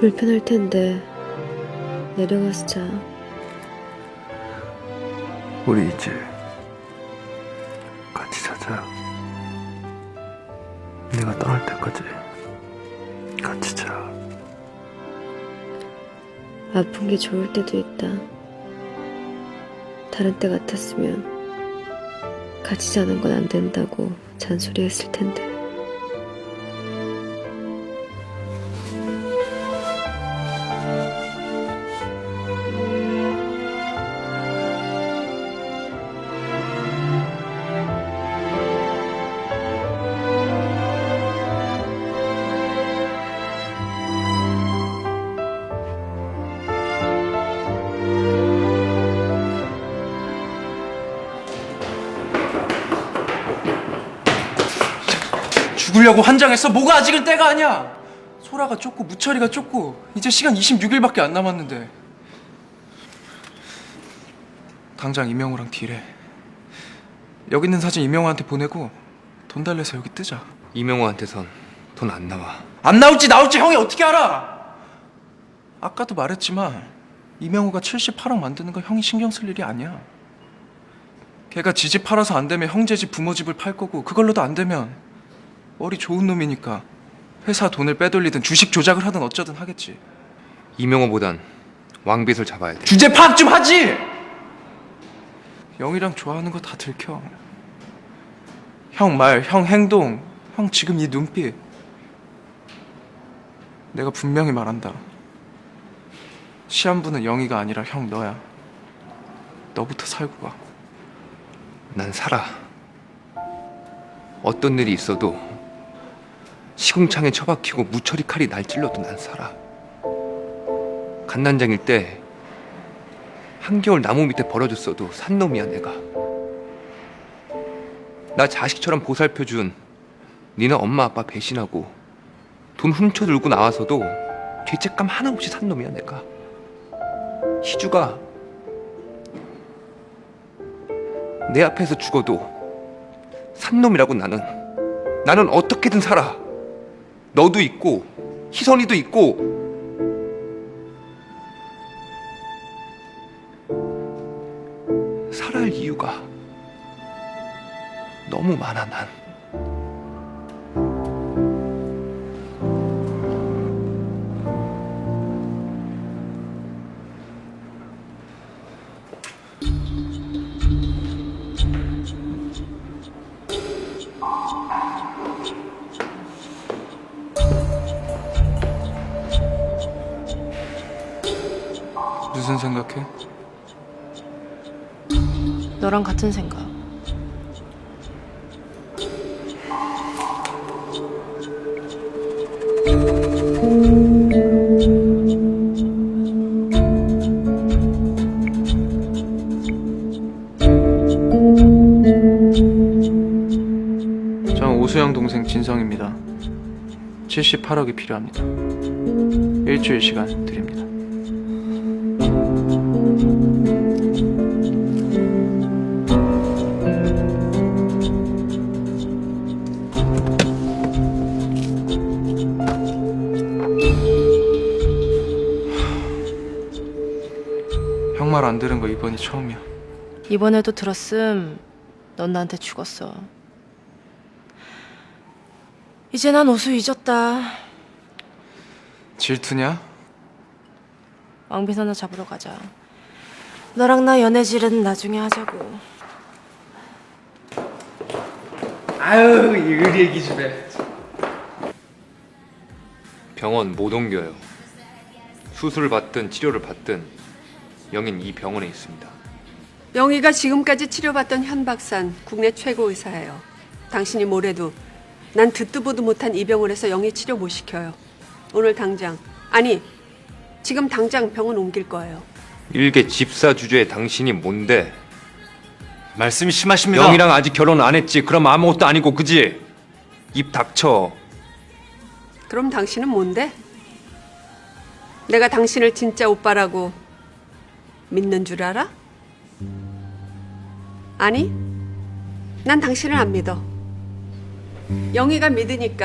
불편할 텐데 내려가서 자. 우리 이제 같이 자자. 내가 떠날 때까지 같이 자. 아픈 게 좋을 때도 있다. 다른 때 같았으면 같이 자는 건 안 된다고 잔소리했을 텐데. 죽으려고 환장했어? 뭐가 아직은 때가 아니야. 소라가 쫓고 무철이가 쫓고 이제 시간 26일밖에 안 남았는데. 당장 이명호랑 딜해. 여기 있는 사진 이명호한테 보내고 돈 달래서 여기 뜨자. 이명호한테선 돈 안 나와. 안 나올지 나올지 형이 어떻게 알아? 아까도 말했지만 이명호가 78억 만드는 거 형이 신경 쓸 일이 아니야. 걔가 지집 팔아서 안 되면 형제 집 부모 집을 팔 거고 그걸로도 안 되면 머리 좋은 놈이니까 회사 돈을 빼돌리든 주식 조작을 하든 어쩌든 하겠지. 이명호보단 왕빛을 잡아야 돼. 주제 파악 좀 하지. 영이랑 좋아하는 거 다 들켜. 형 말, 형 행동, 형 지금 이 눈빛. 내가 분명히 말한다. 시한부는 영이가 아니라 형 너야. 너부터 살고 가. 난 살아. 어떤 일이 있어도 시궁창에 처박히고 무철이 칼이 날 찔러도 난 살아. 간난장일 때 한겨울 나무 밑에 버려졌어도 산 놈이야 내가. 나 자식처럼 보살펴준 니네 엄마 아빠 배신하고 돈 훔쳐 들고 나와서도 죄책감 하나 없이 산 놈이야 내가. 희주가 내 앞에서 죽어도 산 놈이라고 나는 나는 어떻게든 살아. 너도 있고 희선이도 있고 살아야 할 이유가 너무 많아 난. 무슨 생각해? 너랑 같은 생각. 저는 오수영 동생 진성입니다. 78억이 필요합니다. 일주일 시간 드립니다. 말 안 들은 거 이번이 처음이야. 이번에도 들었음. 넌 나한테 죽었어. 이제 난 오수 잊었다. 질투냐? 왕빈 하나 잡으러 가자. 너랑 나 연애질은 나중에 하자고. 아유 이 얘기 좀 해. 병원 못 옮겨요. 수술을 받든 치료를 받든 영인 이 병원에 있습니다. 영희가 지금까지 치료받던 현 박산 국내 최고 의사예요. 당신이 뭐래도 난 듣도 보도 못한 이 병원에서 영희 치료 못 시켜요. 오늘 당장 아니 지금 당장 병원 옮길 거예요. 일개 집사 주제에 당신이 뭔데? 말씀이 심하십니다. 영이랑 아직 결혼 안 했지. 그럼 아무것도 아니고 그지? 입 닥쳐. 그럼 당신은 뭔데? 내가 당신을 진짜 오빠라고 믿는 줄 알아? 아니, 난 당신을 안 믿어. 영희가 믿으니까